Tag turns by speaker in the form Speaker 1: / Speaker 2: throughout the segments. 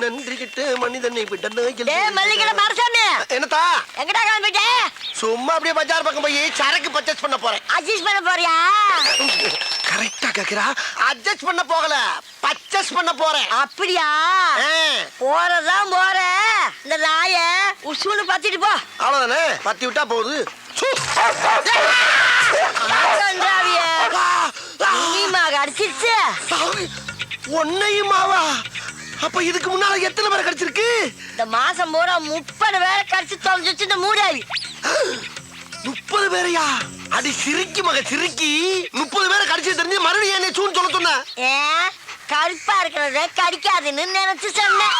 Speaker 1: நன்றி கிட்ட மனிதனை விடன
Speaker 2: டேய் மல்லிகை மரசாமி
Speaker 1: என்னத்தா?
Speaker 2: எங்கடா கிளம்பிட்ட
Speaker 1: சும்மா அப்படியே பஜார் பக்கம் போய் சரக்கு பர்ச்சேஸ் பண்ண போறேன்.
Speaker 2: அட்ஜஸ்ட் பண்ண போறியா?
Speaker 1: கரெக்டா கேக்குறா. அட்ஜஸ்ட் பண்ண போகல. பர்ச்சேஸ் பண்ண போறேன்.
Speaker 2: அப்படியா? போறதான் போற இந்த நாய உசூன்னு பத்திட்டு போ.
Speaker 1: அவ்வளவுதானே? பத்தி விட்டா போகுது. சு.
Speaker 2: ஆசன்றாவிய
Speaker 1: ஆ, அப்ப இதுக்கு முன்னால எத்தனை பேரை கிடைச்சிருக்கு?
Speaker 2: இந்த மாசம் பூரா முப்பது வேலை கடிச்சு தொலைஞ்சிச்சு இந்த மூடாவி
Speaker 1: முப்பது பேரையா? அடி சிரிக்கி மக சிரிக்கி. முப்பது பேரை கடிச்சு தெரிஞ்சு மறுபடியும் என்ன சூன்னு சொல்ல சொன்ன?
Speaker 2: கருப்பா இருக்கிறத கடிக்காதுன்னு நினைச்சு சொன்னேன்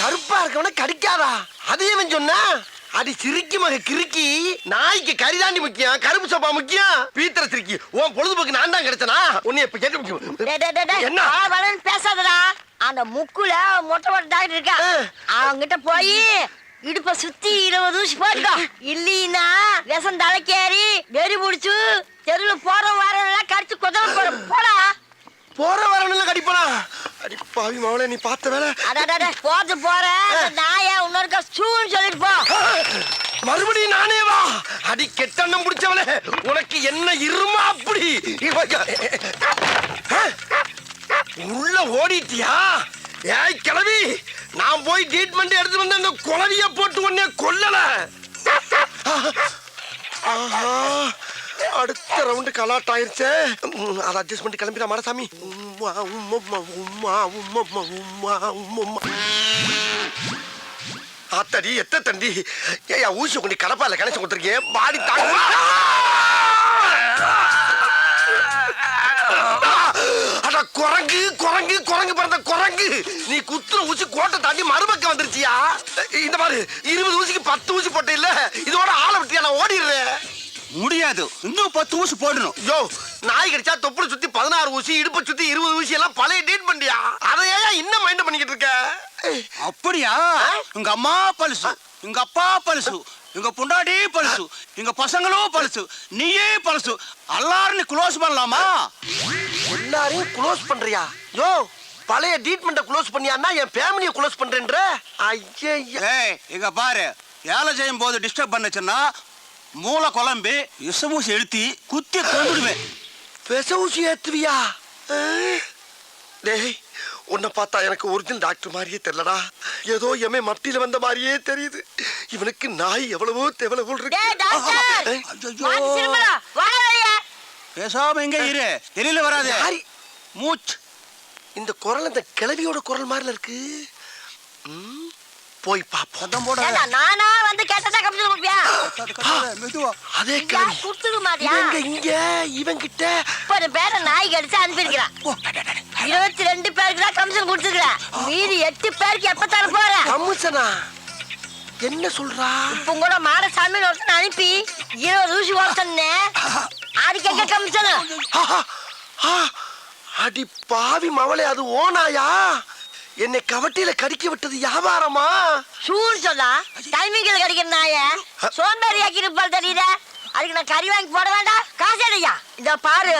Speaker 1: கருப்பா இருக்கவன கடிக்காதா? அதையும் சொன்னா? அடி சிரிக்கி மக கிறுக்கி. நாய்க்கு கரிதாண்டி முக்கியம் கருப்பு சோப்பா முக்கியம். பீத்திர சிரிக்கி. உன் பொழுதுபோக்கு நான் தான் கிடைச்சனா? உன்னை இப்ப
Speaker 2: டேய்.
Speaker 1: என்ன?
Speaker 2: பேசாதடா. அந்த முக்குல மொட்டை மொட்டை டாக்டர் இருக்கா. அவங்கிட்ட போய் இடுப்ப சுத்தி இருபது ஊசி போட்டுக்கோ. இல்லீன்னா விஷம் தலைக்கேறி வெறி புடிச்சு தெருவுல போற வாரம் கடிச்சு குதவ போற போடா.
Speaker 1: போற வரணும்ல கடிப்பனா? அடி பாவி மவளே நீ பார்த்த வேலை.
Speaker 2: அடாடா போறது போற. நாய இன்னொருக்கா சூன்னு சொல்லிட்டு போ.
Speaker 1: மறுபடியும் நானே வா. அடி கெட்டண்ணம் பிடிச்சவளே உனக்கு என்ன இருமா அப்படி. உள்ள ஓடிட்டியா? ஏய் கிளவி நான் போய் ட்ரீட்மெண்ட் எடுத்து வந்து அந்த குழவிய போட்டு உடனே கொல்லல. ஆஹா அடுத்த ரவுண்டு கலாட் ஆயிருச்சு. ம், அதை அட்ஜஸ்ட் பண்ணி கிளம்பிடா மாடசாமி. உம்மா உம்மம்மா உம்மா உம்மம்மா உம்மா உம்மம்மா ஆத்தடி எத்த தண்டி ஏயா ஊசி கொண்டு கடப்பால கணேசன் கொடுத்துருக்கேன் பாடி தாங்க குரங்கு குரங்கு குரங்கு பிறந்த குரங்கு. நீ குத்துற ஊசி கோட்டை தாண்டி மறுபக்கம் வந்துருச்சியா? இந்த மாதிரி இருபது ஊசிக்கு பத்து ஊசி போட்ட இல்ல இதோட ஆளை விட்டியா நான் ஓடிடுறேன்.
Speaker 3: முடியாது. இன்னும் பத்து ஊசி போடணும்.
Speaker 1: யோ நாய் கடிச்சா தொப்புளை சுத்தி பதினாறு ஊசி இடுப்பை சுத்தி இருபது ஊசி எல்லாம் பழைய டேட் பண்ணியா அதை ஏன் இன்னும் மைண்ட் பண்ணிக்கிட்டு இருக்க?
Speaker 3: அப்படியா? உங்க அம்மா பழுசு உங்க அப்பா பழுசு உங்க பொண்டாடி பழுசு எங்க பசங்களும் பழுசு நீயே பழுசு. எல்லாரும் நீ க்ளோஸ் பண்ணலாமா?
Speaker 1: எல்லாரையும் க்ளோஸ் பண்றியா? யோ பழைய ட்ரீட்மெண்ட்டை க்ளோஸ் பண்ணியான்னா என் ஃபேமிலியை க்ளோஸ் பண்றேன்ற? ஐயா
Speaker 3: ஏய் இங்க பாரு. வேலை செய்யும் போது டிஸ்டர்ப் பண்ணுச்சுன்னா மூளை குழம்பி விஷமூசி எழுத்தி குத்தி கொண்டுடுவேன்
Speaker 1: விச ஊசி ஏத்துவியா? டேய் உன்னை பார்த்தா எனக்கு ஒரிஜினல் டாக்டர் மாதிரியே தெரியலடா. ஏதோ எமே மத்தியில வந்த மாதிரியே தெரியுது. இவனுக்கு நாய் எவ்வளவோ எவ்வளவோ
Speaker 2: டேய் டாக்டர்
Speaker 1: ஏய்,
Speaker 2: மாத்தி திரும்படா வாடா வெளியே
Speaker 3: பேசாம எங்க இரு. வெளியில வராது? மூச்சு.
Speaker 1: இந்த குரல் இந்த கிழவியோட குரல் மாதிரில இருக்கு. போய் பாப்போம்
Speaker 3: போட
Speaker 2: நானா வந்து கேட்டதா கம்ப்யூட்டர் கொடுப்பியா?
Speaker 3: மெதுவா.
Speaker 1: அதே
Speaker 2: இங்க கொடுத்துக்க மாட்டியா
Speaker 1: இவங்க இங்க இவன் கிட்ட
Speaker 2: முப்பது பேரை நாய் கடிச்சு அனுப்பியிருக்கிறான். இருபத்தி ரெண்டு பேருக்கு தான் கமிஷன் கொடுத்துருக்கிறேன். மீதி எட்டு பேருக்கு எப்ப தர போறேன்.
Speaker 1: கமுசனா என்ன சொல்றா?
Speaker 2: இப்ப கூட மாடசாமி ஒருத்தன் அனுப்பி இருபது ஊசி ஓட்டனே அதுக்கு
Speaker 1: ஆ, அடி பாவி மவளே அது ஓனாயா என்னை கவட்டியில கடிக்க விட்டது வியாபாரமா?
Speaker 2: சூடு சொல்லா டைமிங்கில் கிடைக்கிற நாய? சோம்பேறி ஆக்கி இருப்பால் தெரியுத? அதுக்கு நான் கறி வாங்கி போட வேண்டாம். காசு அடையா இத பாரு.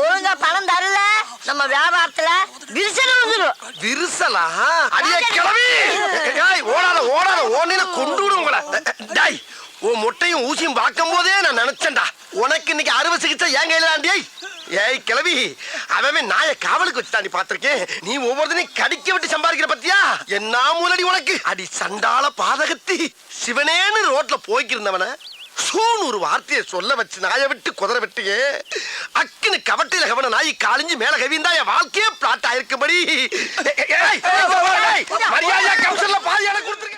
Speaker 2: ஒழுங்கா பணம் தரல. நம்ம வியாபாரத்துல விரிசல் வந்துடும்
Speaker 1: விரிசலா? அடியே கிளவி! ஏய் ஓடாத ஓடாத. ஓனில கொண்டு விடு உங்களை. டேய் உன் முட்டையும் ஊசியும் பார்க்கும் போதே நான் நினைச்சேன்டா. உனக்கு இன்னைக்கு அறுவை சிகிச்சை ஏன் கையில டேய்? ஏய் கிளவி அவன் நாயை காவலுக்கு வச்சு தாண்டி பார்த்திருக்கேன். நீ ஒவ்வொருத்தனையும் கடிக்க விட்டு சம்பாதிக்கிற பத்தியா? என்ன மூலடி உனக்கு? அடி சண்டால பாதகத்தி. சிவனேன்னு ரோட்ல போய்க்கிருந்தவன சூன்னு ஒரு வார்த்தையை சொல்ல வச்சு நாயை விட்டு குதிரை விட்டியே. அக்குன்னு கவட்டையில கவன நாய் காலிஞ்சு மேல கவிந்தா என் வாழ்க்கையே பிளாட் ஆயிருக்கும்படி. ஏய், மரியாதையா பாதி எனக்கு கொடுத்துருக்க.